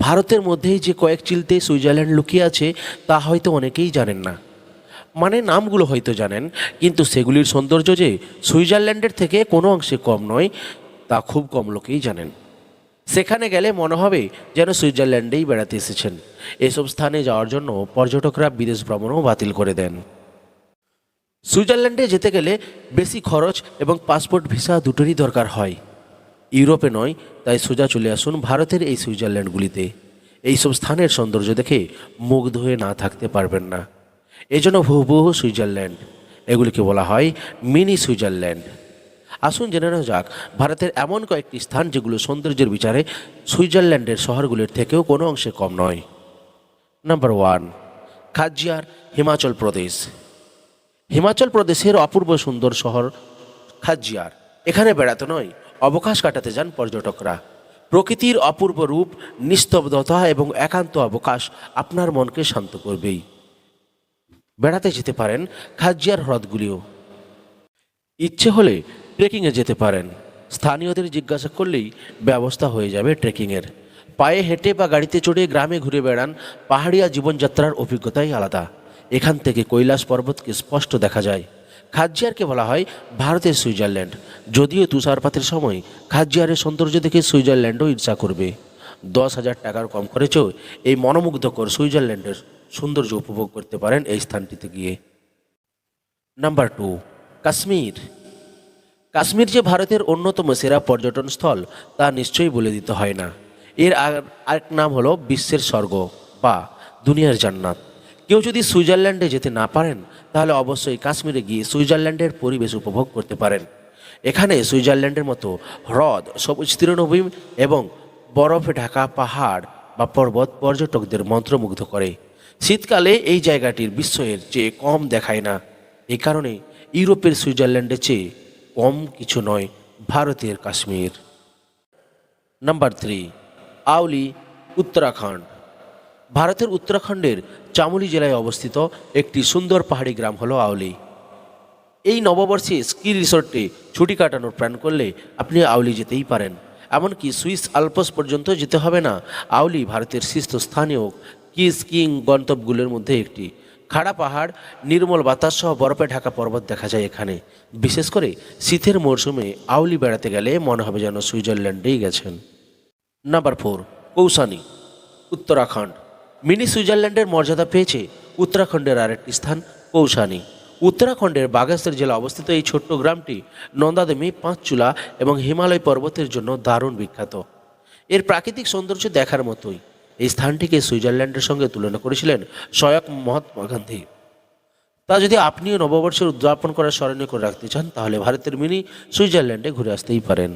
ভারতের মধ্যেই যে কয়েক চিলতে সুইজারল্যান্ড লুকিয়ে আছে, তা হয়তো অনেকেই জানেন না। মানে নামগুলো হয়তো জানেন, কিন্তু সেগুলির সৌন্দর্য যে সুইজারল্যান্ডের থেকে কোনো অংশে কম নয়, তা খুব কম লোকেই জানেন। সেখানে গেলে মনে হবে যেন সুইজারল্যান্ডেই বেড়াতে এসেছেন। এসব স্থানে যাওয়ার জন্য পর্যটকরা বিদেশ ভ্রমণও বাতিল করে দেন। সুইজারল্যান্ডে যেতে গেলে বেশি খরচ এবং পাসপোর্ট ভিসা দুটোরই দরকার হয়। ইউরোপে নয়, তাই সোজা চলে আসুন ভারতের এই সুইজারল্যান্ডগুলিতে। এইসব স্থানের সৌন্দর্য দেখে মুগ্ধ হয়ে না থাকতে পারবেন না। এজন্য হুবহু সুইজারল্যান্ড, এগুলিকে বলা হয় মিনি সুইজারল্যান্ড। আসুন জেনে নেওয়া যাক, ভারতের এমন কয়েকটি স্থান যেগুলো সৌন্দর্যের বিচারে সুইজারল্যান্ডের শহরগুলির থেকেও কোনো অংশে কম নয়। Number one Khajjiar Himachal Pradesh. Himachal প্রদেশের অপূর্ব সুন্দর শহর খাজিয়ার এখানে বেড়াতে নয় অবকাশ কাটাতে যান পর্যটকরা। প্রকৃতির অপূর্ব রূপ, নিস্তব্ধতা এবং একান্ত অবকাশ আপনার মনকে শান্ত করবেই। বেড়াতে যেতে পারেন খাজিয়ার হ্রদগুলিও। ইচ্ছে হলে ট্রেকিংয়ে যেতে পারেন। স্থানীয়দের জিজ্ঞাসা করলেই ব্যবস্থা হয়ে যাবে ট্রেকিংয়ের পায়ে হেঁটে বা গাড়িতে চড়ে গ্রামে ঘুরে বেড়ান, পাহাড়িয়া জীবনযাত্রার অভিজ্ঞতাই আলাদা। এখান থেকে কৈলাস পর্বতকে স্পষ্ট দেখা যায়। খাজিয়ারকে বলা হয় ভারতের সুইজারল্যান্ড। যদিও তুষারপাতের সময় খাজিয়ারের সৌন্দর্য দেখে সুইজারল্যান্ডও ঈর্ষা করবে। দশ হাজার টাকার কম খরচেও এই মনোমুগ্ধকর সুইজারল্যান্ডের সৌন্দর্য উপভোগ করতে পারেন এই স্থানটিতে গিয়ে। Number two, Kashmir. কাশ্মীর যে ভারতের অন্যতম সেরা পর্যটন স্থল, তা নিশ্চয়ই বলে দিতে হয় না। এর আর- আরেক নাম হলো বিশ্বের স্বর্গ বা দুনিয়ার জান্নাত। কেউ যদি সুইজারল্যান্ডে যেতে না পারেন, তাহলে অবশ্যই কাশ্মীরে গিয়ে সুইজারল্যান্ডের পরিবেশ উপভোগ করতে পারেন। এখানে সুইজারল্যান্ডের মতো হ্রদ, সবুজ তৃণভূমি এবং বরফে ঢাকা পাহাড় বা পর্বত পর্যটকদের মন্ত্রমুগ্ধ করে। শীতকালে এই জায়গাটির বিস্ময়ের চেয়ে কম দেখায় না। এই কারণে ইউরোপের সুইজারল্যান্ডের চেয়ে কম কিছু নয়, ভারতের Kashmir. Number three Auli Uttarakhand. ভারতের উত্তরাখণ্ডের চামুলি জেলায় অবস্থিত একটি সুন্দর পাহাড়ি গ্রাম হলো আউলি এই নববর্ষে স্কি রিসোর্টে ছুটি কাটানোর প্ল্যান করলে আপনি আউলি যেতেই পারেন। এমনকি সুইস আলপস পর্যন্ত যেতে হবে না। আউলি ভারতের শীর্ষস্থানীয় কি স্কিং গন্তব্যগুলোর মধ্যে একটি। খাড়া পাহাড়, নির্মল বাতাস সহ বরফে ঢাকা পর্বত দেখা যায় এখানে। বিশেষ করে শীতের মরশুমে আউলি বেড়াতে গেলে মনে হবে যেন সুইজারল্যান্ডেই গেছেন। Number four Kausani Uttarakhand. Mini সুইজারল্যান্ডের মর্যাদা পেয়েছে উত্তরাখণ্ডের আরেকটি স্থান কৌসানি উত্তরাখণ্ডের বাগেশ্বর জেলা অবস্থিত এই ছোট্ট গ্রামটি নন্দাদেবী, পাঁচচুলা এবং হিমালয় পর্বতের জন্য দারুণ বিখ্যাত। এর প্রাকৃতিক সৌন্দর্য দেখার মতোই। এই স্থানটিকে সুইজারল্যান্ডের সঙ্গে তুলনা করেছিলেন স্বয়ং মহাত্মা গান্ধী। তা যদি আপনিও নববর্ষের উদযাপন করার স্মরণীয় করে রাখতে চান, তাহলে ভারতের মিনি সুইজারল্যান্ডে ঘুরে আসতেই পারেন।